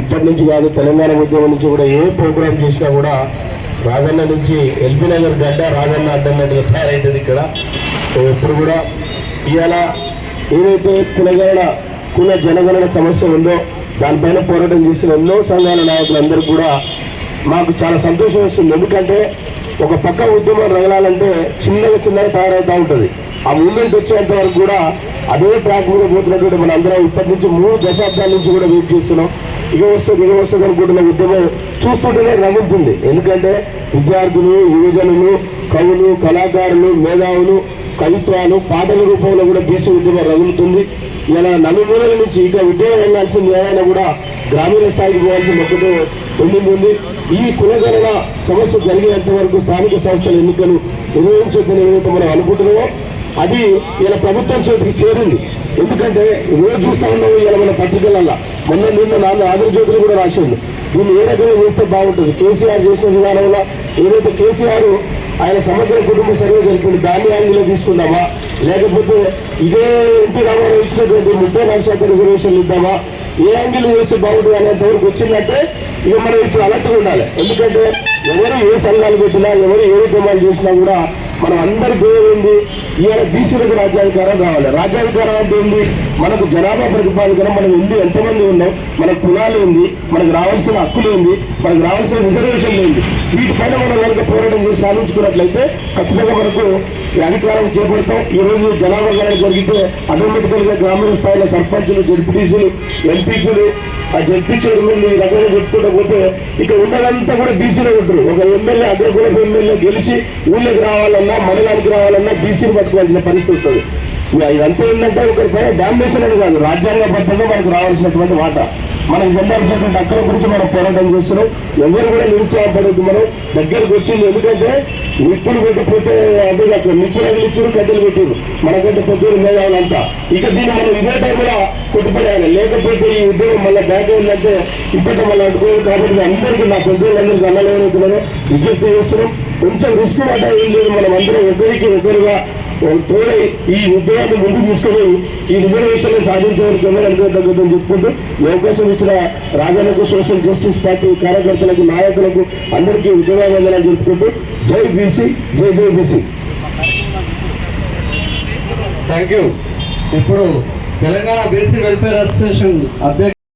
ఇప్పటి నుంచి కాదు తెలంగాణ ఉద్యమం నుంచి కూడా ఏ ప్రోగ్రామ్ చేసినా కూడా రాజన్న నుంచి ఎల్బీ నగర్ గడ్డ రాజన్న అడ్డన్నట్టుగా తయారైతుంది ఇక్కడ. ఎప్పుడు కూడా ఇవాళ ఏదైతే కులగణన కుల జనగణన సమస్య ఉందో దానిపైన పోరాటం చేసిన ఎన్నో సంఘాల నాయకులందరూ కూడా మాకు చాలా సంతోషం వస్తుంది. ఎందుకంటే ఒక పక్క ఉద్యమం రగలాలంటే చిన్నగా చిన్నగా తయారవుతూ ఉంటుంది. ఆ మూమెంట్ వచ్చేంత వరకు కూడా అదే ట్రాక్ మీద పోతున్నటువంటి మన అందరం ఇప్పటి నుంచి మూడు దశాబ్దాల నుంచి కూడా వెయిట్ చేస్తున్నాం. ఇక వస్తుంది ఇక వస్తుంది అనుకుంటున్న ఉద్యమం చూస్తుంటేనే రగులుతుంది ఎందుకంటే విద్యార్థులు యువజనులు కవులు కళాకారులు మేధావులు కవిత్వాలు పాటల రూపంలో కూడా బీసీ ఉద్యమం రగులుతుంది. ఇలా నలుమూలల నుంచి ఇక ఉద్యోగం వెళ్ళాల్సింది ఏదైనా కూడా గ్రామీణ స్థాయికి పోవాల్సిన ఒకటి పెండింగ్ ఉంది. ఈ కులగణన సమస్య జరిగేంత వరకు స్థానిక సంస్థల ఎన్నికలు నిర్వహించొద్దని ఏదైతే మనం అనుకుంటున్నామో అది ఇలా ప్రభుత్వం చేతికి చేరింది. ఎందుకంటే రోజు చూస్తా ఉన్నాము ఇలా మన పత్రికలల్లో. మొన్న నిన్న నాన్న ఆంధ్రజ్యోతులు కూడా రాసిండు దీన్ని ఏ రకంగా చేస్తే బాగుంటుంది? కేసీఆర్ చేసిన విధానంలో ఏదైతే కేసీఆర్ ఆయన సమగ్ర కుటుంబ సర్వే జరిపింది దాన్ని యాంగిలో తీసుకుందామా? లేకపోతే ఇదే ఎన్టీ రామారావు ఇచ్చినటువంటి ముప్పై నాలుగు రిజర్వేషన్లు ఇద్దామా? ఏ యాంగిల్ చేస్తే బాగుంటుంది అనేంతవరకు వచ్చిందంటే ఇక మనం ఇప్పుడు అలర్ట్గా ఉండాలి. ఎందుకంటే ఎవరు ఏ సంఘాలు పెట్టినా ఎవరు ఏ ఉద్యమాలు చేసినా కూడా మనం అందరి ఉంది ఏ బీసీలకు రాజ్యాధికారం రావాలి? రాజ్యాధికారం అంటే ఏంది? మనకు జనాభా ప్రతిపాదన మనం ఎన్ని ఎంతమంది ఉన్నాం? మన కులాలు ఏంది? మనకు రావాల్సిన హక్కులు ఏంది? మనకు రావాల్సిన రిజర్వేషన్లు ఏంది? వీటిపైన మనం కనుక పోరాటం చేసి సాధించుకున్నట్లయితే ఖచ్చితంగా మనకు అధికారం చేపడతాం ఈ రోజు జనాభా జరిగితే ఆటోమేటికల్గా గ్రామీణ స్థాయిలో సర్పంచులు జడ్పీటీసీలు ఎంపీపీలు ఆ జడ్పీ ఎమ్మెల్యే ఈ రకంగా చెప్పుకుంటూ పోతే ఇక్కడ ఉన్నదంతా కూడా బీసీలో ఉంటారు. ఒక ఎమ్మెల్యే అగ్రకులపు ఎమ్మెల్యే గెలిచి ఊళ్ళకి రావాలన్నా మండలానికి రావాలన్నా బీసీని పట్టుకోవాల్సిన పరిస్థితి వస్తుంది. ఇక ఇదంతా ఏంటంటే ఒకరి డామినేషన్ అని కాదు. రాజ్యాంగబద్ధంగా మనకు రావాల్సినటువంటి మాట మనం చెందాల్సినటువంటి హక్కుల గురించి మనం పోరాటం చేస్తున్నాం. ఎవరు కూడా నిరుత్సాహపడద్దు మనం. దగ్గరకు వచ్చింది ఎందుకంటే నిప్పులు పెట్టకపోతే అదే అక్కడ నిప్పులు అగిలిచ్చారు కట్టెలు పెట్టారు మనకంటే పొద్దున్న మేధావులంతా. ఇక దీన్ని మనం ఇదే టైంలో కొట్టుపడేయాలి. లేకపోతే ఈ ఉద్యోగం మళ్ళీ బ్యాక్ అయిందంటే ఇప్పటికే మళ్ళీ అడ్డుకోవాలి కాబట్టి అందరికీ నా పెద్దోళ్ళందరికీ అన్నలేవుతున్నాను విజ్ఞప్తి చేస్తున్నాం. కొంచెం రిస్క్ పడ్డా ఏం లేదు. మనం అందరం ఒకరికి ఒకరుగా తోడై ఈ ఉద్యోగాన్ని ముందు తీసుకొని ఈ రిజర్వేషన్లు సాధించే వరకు ఎవరు చెప్పుకుంటూ లోకోసం ఇచ్చిన రాజాలకు సోషల్ జస్టిస్ పార్టీ కార్యకర్తలకు నాయకులకు అందరికీ ఉద్యోగాలు చెప్పుకుంటూ జై బీసీ జై జై బీసీ. థ్యాంక్ యూ ఇప్పుడు తెలంగాణ బీసీ వెల్ఫేర్ అసోసియేషన్ అధ్యక్ష